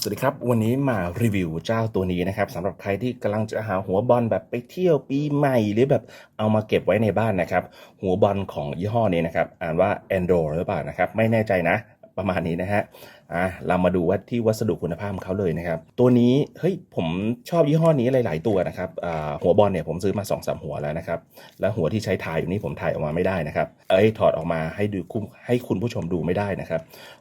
สวัสดีครับ วันนี้มารีวิวเจ้าตัวนี้นะครับสำหรับใครที่กำลังจะหาหัวบอลแบบไปเที่ยวปีใหม่หรือแบบเอามาเก็บไว้ในบ้านนะครับ หัวบอลของยี่ห้อนี้นะครับ อ่านว่า Endo หรือเปล่านะครับ ไม่แน่ใจนะ ประมาณนี้นะฮะอะเรามาดูว่าที่วัสดุคุณภาพของเขาเลยนะครับ ตัวนี้เฮ้ยผมชอบยี่ห้อนี้หลาย ๆ ตัวนะครับอ่าหัวบอลเนี่ยผมซื้อมา2อสหัวแล้วนะครับ แล้วหัวที่ใช้ถ่ายอยู่นี้ผมถ่ายออกมาไม่ได้นะครับเอ้ยถอดออกมาให้ดูคุ้มให้คุณผู้ชมดูไม่ได้นะครับ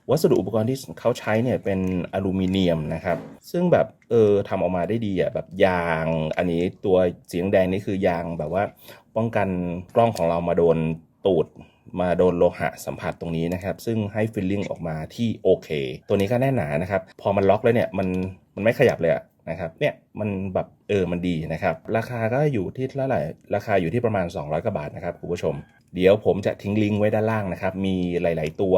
วัสดุอุปกรณ์ที่เขาใช้เนี่ยเป็นอลูมิเนียมนะครับ ซึ่งแบบเออทำออกมาได้ดีอะแบบยาง อันนี้ตัวสีแดงนี่คือยางแบบว่า ป้องกันกล้องของเรามาโดนตูด มาโดนโลหะสัมผัสตรงนี้นะครับ ซึ่งให้ฟิลลิ่งออกมาที่โอเค ตัวนี้ก็แน่นหนานะครับ พอมันล็อกแล้วเนี่ยมันมันไม่ขยับเลยอะ นะครับเนี่ยมันแบบเออมันดีนะครับ ราคาก็อยู่ที่เท่าไหร่ราคาอยู่ที่ประมาณ 200กว่าบาทนะครับคุณผู้ชม เดี๋ยวผมจะทิ้งลิงก์ไว้ด้านล่างนะครับ มีหลาย ๆ ตัว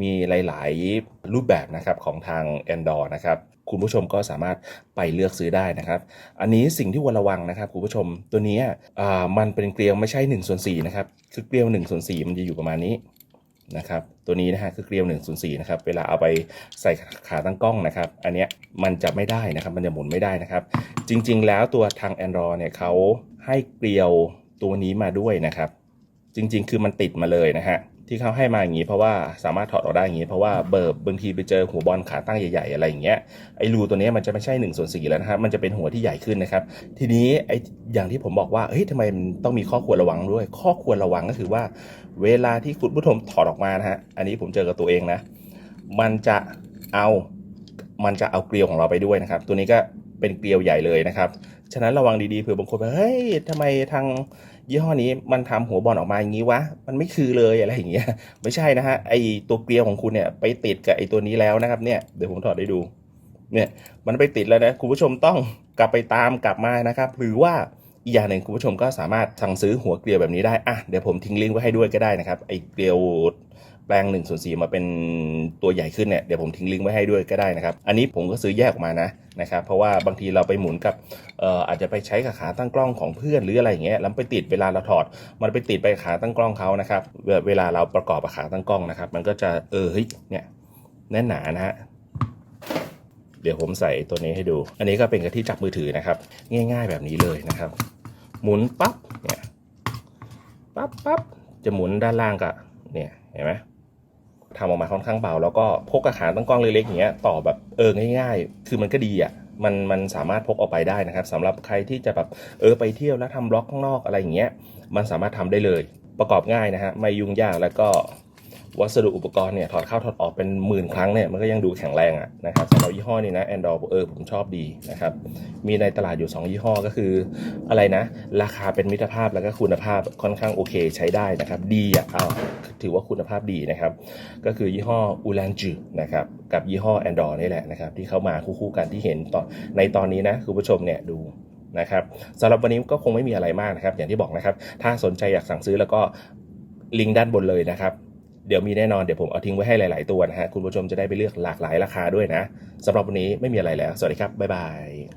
มีหลาย ๆ รูปแบบนะครับของทาง Andor นะครับคุณผู้ชมก็สามารถไปเลือกซื้อได้นะครับ อันนี้สิ่งที่ควรระวังนะครับคุณผู้ชมตัวนี้อ่ามันเป็นเกลียวไม่ใช่1ส่วน4นะครับคือเกลียว1ส่วน4มันจะอยู่ประมาณนี้ นะครับตัวนี้นะฮะคือเกลียว1ส่วน4นะครับเวลาเอาไปใส่ขาตั้งกล้องนะครับ อันเนี้ยมันจะไม่ได้นะครับ มันจะหมุนไม่ได้นะครับ จริงๆ แล้วตัวทาง Android เนี่ยเขาให้เกลียวตัวนี้มาด้วยนะครับ จริงๆ คือมันติดมาเลยนะฮะ ที่เขาให้มาอย่างนี้เพราะว่าสามารถถอดออกได้อย่างนี้ เพราะว่าเบิร์บบางทีไปเจอหัวบอลขาตั้งใหญ่ๆอะไรอย่างเงี้ยไอ้รูตัวนี้มันจะไม่ใช่1ส่วน4แล้วนะครับมันจะเป็นหัวที่ใหญ่ขึ้นนะครับทีนี้ไอ้อย่างที่ผมบอกว่าเฮ้ยทำไมมันต้องมีข้อควรระวังด้วย ข้อควรระวังก็คือว่า เวลาที่คุณผู้ชมถอดออกมานะฮะอันนี้ผมเจอกับตัวเองนะ มันจะเอามันจะเอาเกลียวของเราไปด้วยนะครับ ตัวนี้ก็ เป็นเกลียวใหญ่เลยนะครับ ฉะนั้นระวังดีๆเผื่อบางคนแบบเฮ้ยทำไมทางยี่ห้อนี้มันทำหัวบอลออกมาอย่างนี้วะ มันไม่คือเลยอะไรอย่างเงี้ย ไม่ใช่นะฮะ ไอตัวเกลียวของคุณเนี่ยไปติดกับไอตัวนี้แล้วนะครับ เนี่ย เดี๋ยวผมถอดให้ดู เนี่ย มันไปติดแล้วนะ คุณผู้ชมต้องกลับไปตามกลับมานะครับ หรือว่าอีกอย่างหนึ่งคุณผู้ชมก็สามารถสั่งซื้อหัวเกลียวแบบนี้ได้ อะ เดี๋ยวผมทิ้งลิงก์ไว้ให้ด้วยก็ได้นะครับ ไอเกลียว ปลง1ส่วน4มาเป็นตัวใหญ่ขึ้นเนี่ยเดี๋ยวผมทิ้งลิงก์ไว้ให้ด้วยก็ได้นะครับ อันนี้ผมก็ซื้อแยกออกมานะนะครับเพราะว่าบางทีเราไปหมุนกับเอ่ออาจจะไปใช้กับขาตั้งกล้องของเพื่อนหรืออะไรอย่างเงี้ยแล้วไปติดเวลาเราถอด มันไปติดไปขาตั้งกล้องเขานะครับเวเวลาเราประกอบกับขาตั้งกล้องนะครับ มันก็จะเออเฮ้ยเนี่ยแน่นหนานะฮะเดี๋ยวผมใส่ตัวนี้ให้ดู อันนี้ก็เป็นกระที่จับมือถือนะครับ ง่าย ๆ แบบนี้เลยนะครับ หมุนปั๊บเนี่ยปั๊บปั๊บจะหมุนด้านล่างก็เนี่ยเห็นไหม ทำออกมาค่อนข้างเบา แล้วก็พกกระขาตั้งกล้องเล็กๆอย่างเงี้ยต่อแบบเออง่าย ๆ คือมันก็ดีอะมันมันสามารถพกออกไปได้นะครับสำหรับใครที่จะแบบเออไปเที่ยวแล้วทำบล็อกข้างนอกอะไรอย่างเงี้ยมันสามารถทำได้เลยประกอบง่ายนะฮะไม่ยุ่งยากแล้วก็ วัสดุอุปกรณ์เนี่ยถอดเข้าถอดออกเป็นหมื่นครั้งเนี่ยมันก็ยังดูแข็งแรงอะนะครับสำหรับยี่ห้อนี้นะ Android เออผมชอบดีนะครับมีในตลาดอยู่ 2 ยี่ห้อก็คืออะไรนะ ราคาเป็นมิตรภาพแล้วก็คุณภาพค่อนข้างโอเคใช้ได้นะครับดีอะเอาถือว่าคุณภาพดีนะครับก็คือยี่ห้อ u l a n j u นะครับกับยี่ห้อ Android นี่แหละนะครับที่เข้ามาคู่ๆกันที่เห็นตอนในตอนนี้นะคุณผู้ชมเนี่ยดูนะครับสำหรับวันนี้ก็คงไม่มีอะไรมากนะครับ อย่างที่บอกนะครับ ถ้าสนใจอยากสั่งซื้อแล้วก็ลิงก์ด้านบนเลยนะครับ เดี๋ยวมีแน่นอนเดี๋ยวผมเอาทิ้งไว้ให้หลาย ๆ ตัวนะฮะคุณผู้ชมจะได้ไปเลือกหลากหลายราคาด้วยนะสำหรับวันนี้ไม่มีอะไรแล้ว สวัสดีครับบ๊ายบาย